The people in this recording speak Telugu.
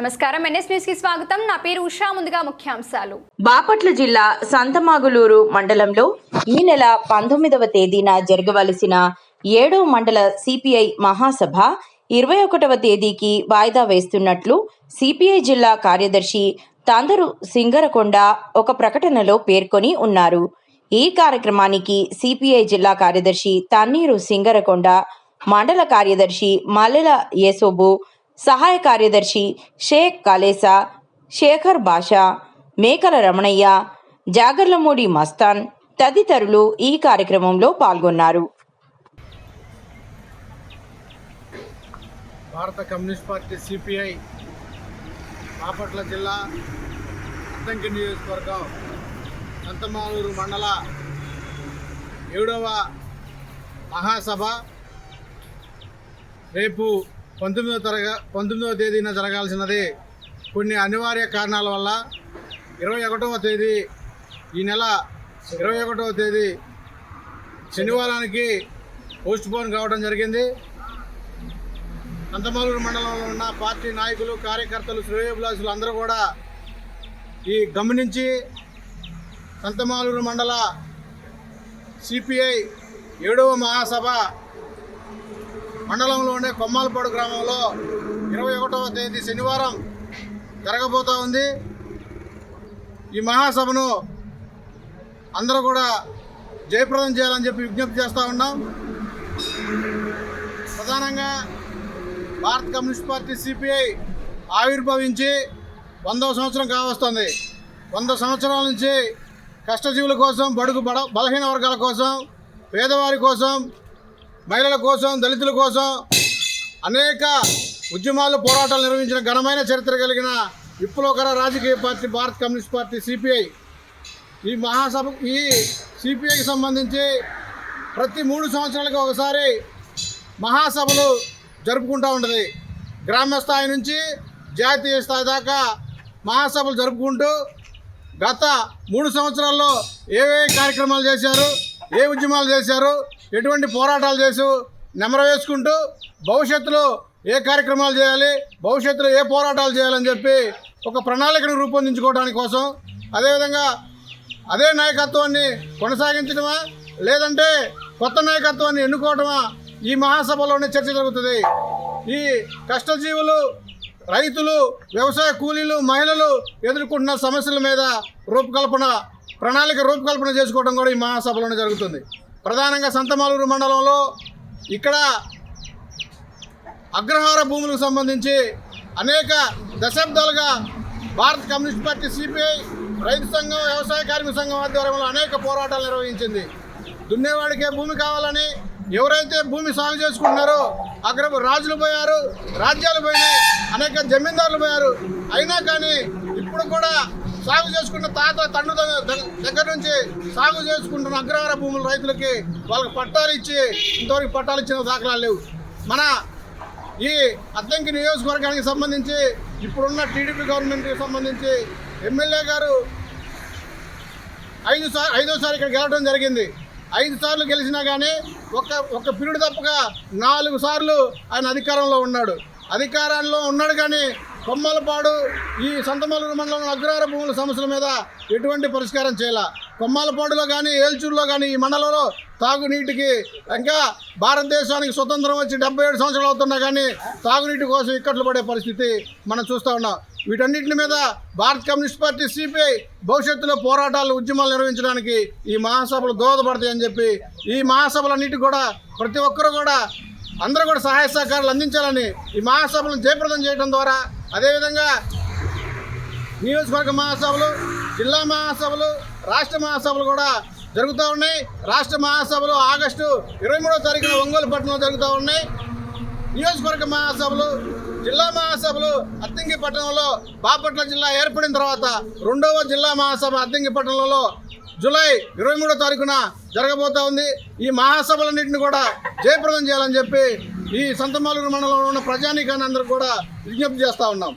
నమస్కారం. ఎన్ఎస్ న్యూస్కి స్వాగతం. నా పేరు ఉషా. ముందుగా ముఖ్యాంశాలు. బాపట్ల జిల్లా సంతమాగులూరు మండలంలో ఈ నెల పంతొమ్మిదవ తేదీన జరగవలసిన ఏడో మండల సిపిఐ మహాసభ ఇరవై ఒకటవ తేదీకి వాయిదా వేస్తున్నట్లు సిపిఐ జిల్లా కార్యదర్శి తందరు సింగరకొండ ఒక ప్రకటనలో పేర్కొని ఉన్నారు. ఈ కార్యక్రమానికి సిపిఐ జిల్లా కార్యదర్శి తన్నీరు సింగరకొండ మండల కార్యదర్శి మల్లెల యేసోబు సహాయ కార్యదర్శి షేక్ కాలేసా శేఖర్ బాషా మేకల రమణయ్య జాగర్లమూడి మస్తాన్ తదితరులు ఈ కార్యక్రమంలో పాల్గొన్నారు. భారత కమ్యూనిస్ట్ పార్టీ సిపిఐ బాపట్ల జిల్లా అద్దంకి నియోజకవర్గం సంతమాలూరు మండల ఏడవ మహాసభ. రేపు పంతొమ్మిదవ తరగ పంతొమ్మిదవ తేదీన జరగాల్సినది కొన్ని అనివార్య కారణాల వల్ల ఇరవై ఒకటవ తేదీ ఈ నెల ఇరవై ఒకటవ తేదీ శనివారానికి పోస్ట్ పోన్ కావడం జరిగింది. నందమూరు మండలంలో ఉన్న పార్టీ నాయకులు కార్యకర్తలు శ్రేయోభిలాసులు అందరూ కూడా ఈ గమనించి సంతమాలూరు మండల సిపిఐ ఏడవ మహాసభ మండలంలోనే కొమ్మాలపాడు గ్రామంలో ఇరవై ఒకటవ తేదీ శనివారం జరగబోతూ ఉంది. ఈ మహాసభను అందరూ కూడా జయప్రదం చేయాలని చెప్పి విజ్ఞప్తి చేస్తూ ఉన్నాం. ప్రధానంగా భారత కమ్యూనిస్ట్ పార్టీ సిపిఐ ఆవిర్భవించి వందవ సంవత్సరం కావస్తుంది. వంద సంవత్సరాల నుంచి కష్టజీవుల కోసం బడుగు బడ బలహీన వర్గాల కోసం పేదవారి కోసం మహిళల కోసం దళితుల కోసం అనేక ఉద్యమాలు పోరాటాలు నిర్వహించిన ఘనమైన చరిత్ర కలిగిన విప్లవకర రాజకీయ పార్టీ భారత కమ్యూనిస్ట్ పార్టీ సిపిఐ. ఈ మహాసభ ఈ సిపిఐకి సంబంధించి ప్రతి మూడు సంవత్సరాలకు ఒకసారి మహాసభలు జరుపుకుంటూ ఉంటుంది. గ్రామ స్థాయి నుంచి జాతీయ స్థాయి దాకా మహాసభలు జరుపుకుంటూ గత మూడు సంవత్సరాల్లో ఏవే కార్యక్రమాలు చేశారు ఏ ఉద్యమాలు చేశారు ఎటువంటి పోరాటాలు చేసు నెమర వేసుకుంటూ భవిష్యత్తులో ఏ కార్యక్రమాలు చేయాలి భవిష్యత్తులో ఏ పోరాటాలు చేయాలని చెప్పి ఒక ప్రణాళికను రూపొందించుకోవడానికి కోసం అదేవిధంగా అదే నాయకత్వాన్ని కొనసాగించడమా లేదంటే కొత్త నాయకత్వాన్ని ఎన్నుకోవటమా ఈ మహాసభలోనే చర్చ జరుగుతుంది. ఈ కష్టజీవులు రైతులు వ్యవసాయ కూలీలు మహిళలు ఎదుర్కొంటున్న సమస్యల మీద రూపకల్పన ప్రణాళిక రూపకల్పన చేసుకోవడం కూడా ఈ మహాసభలోనే జరుగుతుంది. ప్రధానంగా సంతమాలూరు మండలంలో ఇక్కడ అగ్రహార భూములకు సంబంధించి అనేక దశాబ్దాలుగా భారత కమ్యూనిస్ట్ పార్టీ సిపిఐ రైతు సంఘం వ్యవసాయ కార్మిక సంఘం ఆధ్వర్యంలో అనేక పోరాటాలు నిర్వహించింది. దున్నేవాడికే భూమి కావాలని ఎవరైతే భూమి సాగు చేసుకుంటున్నారో అగ్ర రాజులు పోయారు రాజ్యాలు పోయినాయి అనేక జమీందారులు పోయారు. అయినా కానీ ఇప్పుడు కూడా సాగు చేసుకున్న తాత తండ్రి దగ్గర నుంచి సాగు చేసుకుంటున్న అగ్రహార భూముల రైతులకి వాళ్ళకి పట్టాలు ఇచ్చి ఇంతవరకు పట్టాలు ఇచ్చిన దాఖలాలు లేవు. మన ఈ అద్దంకి నియోజకవర్గానికి సంబంధించి ఇప్పుడున్న టీడీపీ గవర్నమెంట్కి సంబంధించి ఎమ్మెల్యే గారు ఐదు సార్ ఐదోసారి ఇక్కడ గెలవడం జరిగింది. ఐదు సార్లు గెలిచినా కానీ ఒక ఒక పీరియడ్ తప్పక నాలుగు సార్లు ఆయన అధికారంలో ఉన్నాడు. అధికారంలో ఉన్నాడు కానీ కొమ్మలపాడు ఈ సంతమలూరు మండలం అగ్రహార భూముల సమస్యల మీద ఎటువంటి పరిష్కారం చేయాల? కొమ్మలపాడులో కానీ ఏల్చూరులో కానీ ఈ మండలంలో తాగునీటికి ఇంకా భారతదేశానికి స్వతంత్రం వచ్చి డెబ్బై ఏడు సంవత్సరాలు అవుతున్నా కానీ తాగునీటి కోసం ఇక్కట్లు పడే పరిస్థితి మనం చూస్తూ ఉన్నాం. వీటన్నింటి మీద భారత కమ్యూనిస్ట్ పార్టీ సిపిఐ భవిష్యత్తులో పోరాటాలు ఉద్యమాలు నిర్వహించడానికి ఈ మహాసభలు దోహదపడతాయని చెప్పి ఈ మహాసభలన్నిటి కూడా ప్రతి ఒక్కరూ కూడా అందరూ కూడా సహాయ సహకారాలు అందించాలని ఈ మహాసభలను జయప్రదం చేయడం ద్వారా అదేవిధంగా నియోజకవర్గ మహాసభలు జిల్లా మహాసభలు రాష్ట్ర మహాసభలు కూడా జరుగుతూ ఉన్నాయి. రాష్ట్ర మహాసభలు ఆగస్టు ఇరవై మూడో తారీఖున ఒంగోలు పట్టణంలో జరుగుతూ ఉన్నాయి. నియోజకవర్గ మహాసభలు జిల్లా మహాసభలు అద్దంకి పట్టణంలో బాపట్ల జిల్లా ఏర్పడిన తర్వాత రెండవ జిల్లా మహాసభ అద్దంకి పట్టణంలో జూలై ఇరవై మూడో తారీఖున జరగబోతా ఉంది. ఈ మహాసభలన్నింటిని కూడా జయప్రదం చేయాలని చెప్పి ఈ సంతమాలూరు మండలంలో ఉన్న ప్రజానీకాన్ని అందరూ కూడా విజ్ఞప్తి చేస్తూ ఉన్నాం.